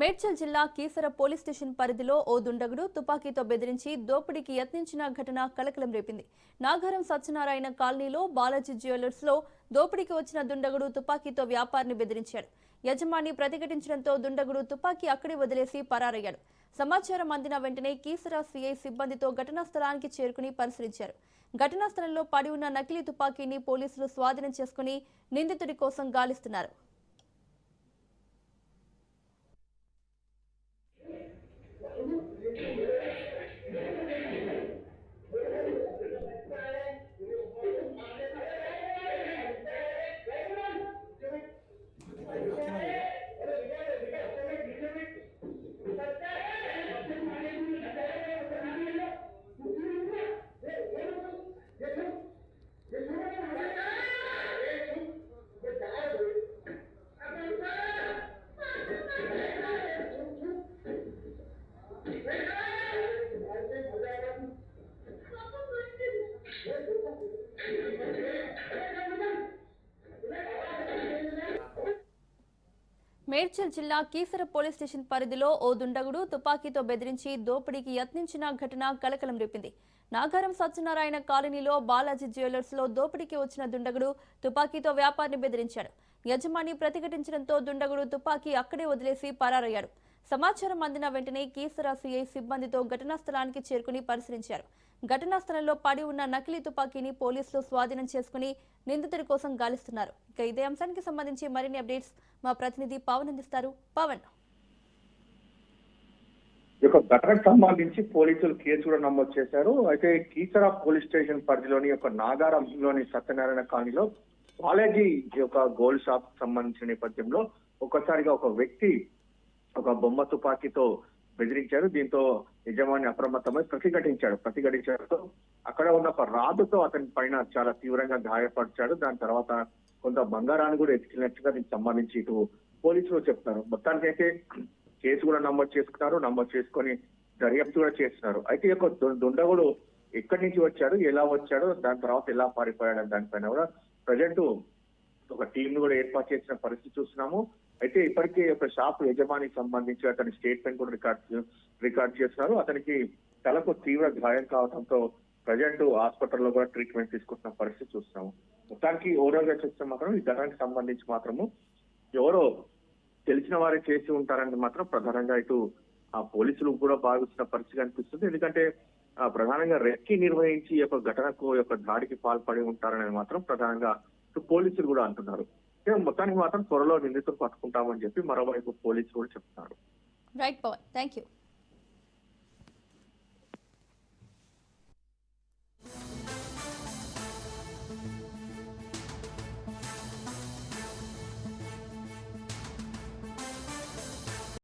మేడ్చల్ జిల్లా Keesara police station పరిధిలో ఓ దుండగుడు తుపాకీతో బెదిరించి దోపిడీకి యత్నించిన ఘటన కలకలం రేపింది. నాగారం సత్యనారాయణ కాలనీలో బాలాజీ జ్యువెలర్స్లో దోపిడీకి వచ్చిన దుండగుడు తుపాకీతో వ్యాపారిని బెదిరించాడు. యజమాని ప్రతిఘటించడంతో దుండగుడు తుపాకీ అక్కడే వదిలేసి పరారయ్యాడు. సమాచారం అందిన వెంటనే కీసర సిఐ సిబ్బందితో ఘటనా స్థలానికి చేరుకుని పరిశీలించారు. ఘటనా స్థలంలో పడి ఉన్న నకిలీ తుపాకీని పోలీసులు స్వాధీనం చేసుకుని నిందితుడి కోసం గాలిస్తున్నారు. మేడ్చల్ జిల్లా కీసర పోలీస్ స్టేషన్ పరిధిలో ఓ దుండగుడు తుపాకీతో బెదిరించి దోపిడీకి యత్నించిన ఘటన కలకలం రేపింది. నాగారం సత్యనారాయణ కాలనీలో బాలాజీ జ్యువెలర్స్లో దోపిడీకి వచ్చిన దుండగుడు తుపాకీతో వ్యాపారిని బెదిరించాడు. యజమాని ప్రతిఘటించడంతో దుండగుడు తుపాకీ అక్కడే వదిలేసి పరారయ్యాడు. సమాచారం అందిన వెంటనే కీసర సిఐ సిబ్బందితో ఘటనా స్థలానికి చేరుకుని పరిశీలించారు. ఘటనా స్థలంలో పడి ఉన్న నకిలీ తుపాకీని పోలీసులు స్వాధీనం చేసుకుని నిందితుడి కోసం గాలిస్తున్నారు. ఇక ఇదే అంశానికి సంబంధించి మరిన్ని అప్డేట్స్ మా ప్రతినిధి పవన్ అందిస్తారు. పవన్. ఈ యొక్క ఘటనకు సంబంధించి పోలీసులు కేసు కూడా నమోదు చేశారు. అయితే కీసరా పోలీస్ స్టేషన్ పరిధిలోని యొక్క నాగారంలోని సత్యనారాయణ కాలనీలో బాలాజీ యొక్క గోల్డ్ షాప్ సంబంధించిన నేపథ్యంలో ఒకసారిగా ఒక వ్యక్తి ఒక బొమ్మ తుపాకీతో బెదిరించారు. దీంతో యజమాని అప్రమత్తమై ప్రతిఘటించాడు. ప్రతిఘటించడంతో అక్కడ ఉన్న ఒక రాదుతో అతని పైన చాలా తీవ్రంగా గాయపరిచాడు. దాని తర్వాత కొంత బంగారాన్ని కూడా ఎత్తుకెళ్ళినట్టుగా దీనికి సంబంధించి ఇటు పోలీసులు చెప్తారు మొత్తానికైతే కేసు కూడా నమోదు చేసుకున్నారు. నమోదు చేసుకొని దర్యాప్తు కూడా చేస్తున్నారు. అయితే ఈ యొక్క దుండగుడు ఎక్కడి నుంచి వచ్చాడు? ఎలా వచ్చాడు దాని తర్వాత ఎలా పారిపోయాడు దానిపైన కూడా ప్రజెంట్ ఒక టీం ను కూడా ఏర్పాటు చేసిన పరిస్థితి చూస్తున్నాము. అయితే ఇప్పటికే ఒక షాప్ యజమానికి సంబంధించి అతని స్టేట్మెంట్ కూడా రికార్డ్ రికార్డ్ చేస్తున్నారు. అతనికి తలకు తీవ్ర గాయం కావడంతో ప్రజెంట్ హాస్పిటల్లో కూడా ట్రీట్మెంట్ తీసుకుంటున్న పరిస్థితి చూస్తున్నాము. మొత్తానికి ఓవరాల్గా చూస్తే మాత్రం ఈ ధరానికి సంబంధించి మాత్రము ఎవరో తెలిసిన వారే చేసి ఉంటారని మాత్రం ప్రధానంగా ఇటు ఆ పోలీసులు కూడా భావిస్తున్న పరిస్థితి కనిపిస్తుంది. ఎందుకంటే ఆ, ప్రధానంగా రెక్కి నిర్వహించి ఈ యొక్క ఘటనకు యొక్క దాడికి పాల్పడి ఉంటారనేది మాత్రం ప్రధానంగా పోలీసులు కూడా అంటున్నారు. మొత్తానికి మాత్రం త్వరలో నిందితులు పట్టుకుంటామని చెప్పి మరోవైపు పోలీసులు కూడా చెప్తున్నారు. Right Pawan thank you